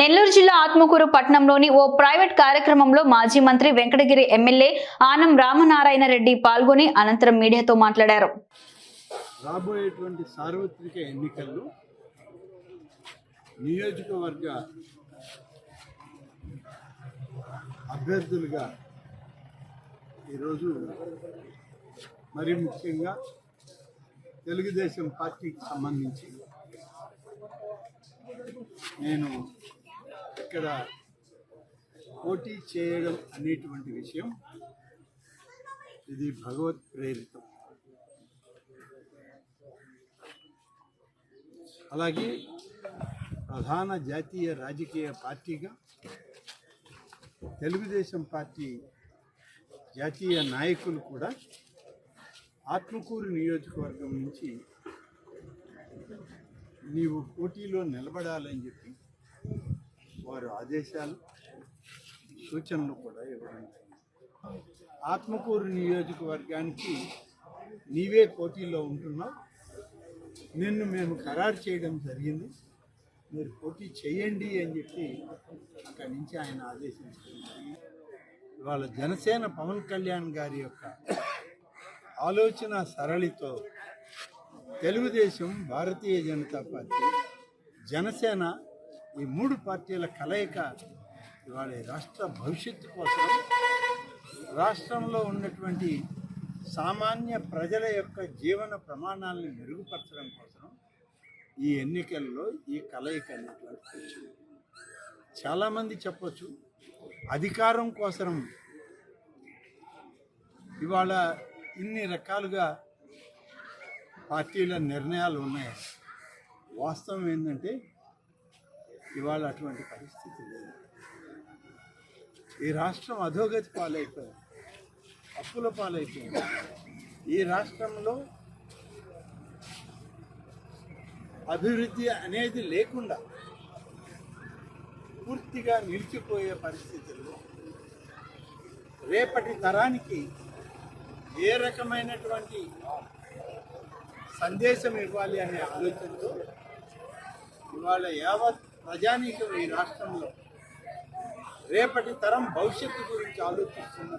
నెల్లూరు జిల్లా ఆత్మకూరు పట్టణంలోని ఓ ప్రైవేట్ కార్యక్రమంలో మాజీ మంత్రి వెంకటగిరి ఎమ్మెల్యే ఆనం రామనారాయణ రెడ్డి పాల్గొని అనంతరం మీడియాతో మాట్లాడారు. రాబోయేటువంటి సార్వత్రిక ఎన్నికల్లో నియోజకవర్గ అభ్యర్థులుగా ఈరోజు మరి ముఖ్యంగా తెలుగుదేశం పార్టీకి సంబంధించి నేను ఇక్కడ పోటీ చేయడం అనేటువంటి విషయం ఇది భగవత్ ప్రేరితం. అలాగే ప్రధాన జాతీయ రాజకీయ పార్టీగా తెలుగుదేశం పార్టీ జాతీయ నాయకులు కూడా ఆత్మకూరు నియోజకవర్గం నుంచి నీవు పోటీలో నిలబడాలని చెప్పి వారు ఆదేశాలు సూచనలు కూడా ఇవ్వడం ఆత్మకూరు నియోజకవర్గానికి నీవే పోటీలో ఉంటున్నావు. నిన్ను మేము ఖరారు చేయడం జరిగింది. మీరు పోటీ చేయండి అని చెప్పి అక్కడి నుంచి ఆయన ఆదేశించడం జరిగింది. ఇవాళ జనసేన పవన్ కళ్యాణ్ గారి యొక్క ఆలోచన సరళితో తెలుగుదేశం భారతీయ జనతా పార్టీ జనసేన ఈ మూడు పార్టీల కలయిక ఇవాళ రాష్ట్ర భవిష్యత్తు కోసం రాష్ట్రంలో ఉన్నటువంటి సామాన్య ప్రజల యొక్క జీవన ప్రమాణాలను మెరుగుపరచడం కోసం ఈ ఎన్నికల్లో ఈ కలయిక అనేటువంటి చాలామంది చెప్పచ్చు అధికారం కోసం ఇవాళ ఇన్ని రకాలుగా పార్టీల నిర్ణయాలు ఉన్నాయి. వాస్తవం ఏంటంటే ఇవాళ అటువంటి పరిస్థితి లేదు. ఈ రాష్ట్రం అధోగతి పాలైపోయింది. అప్పుల పాలైపోయింది. ఈ రాష్ట్రంలో అభివృద్ధి అనేది లేకుండా పూర్తిగా నిలిచిపోయే పరిస్థితుల్లో రేపటి తరానికి ఏ రకమైనటువంటి సందేశం ఇవ్వాలి అనే ఆలోచనతో ఇవాళ యావత్ ప్రజానీకం ఈ రాష్ట్రంలో రేపటి తరం భవిష్యత్తు గురించి ఆలోచిస్తున్న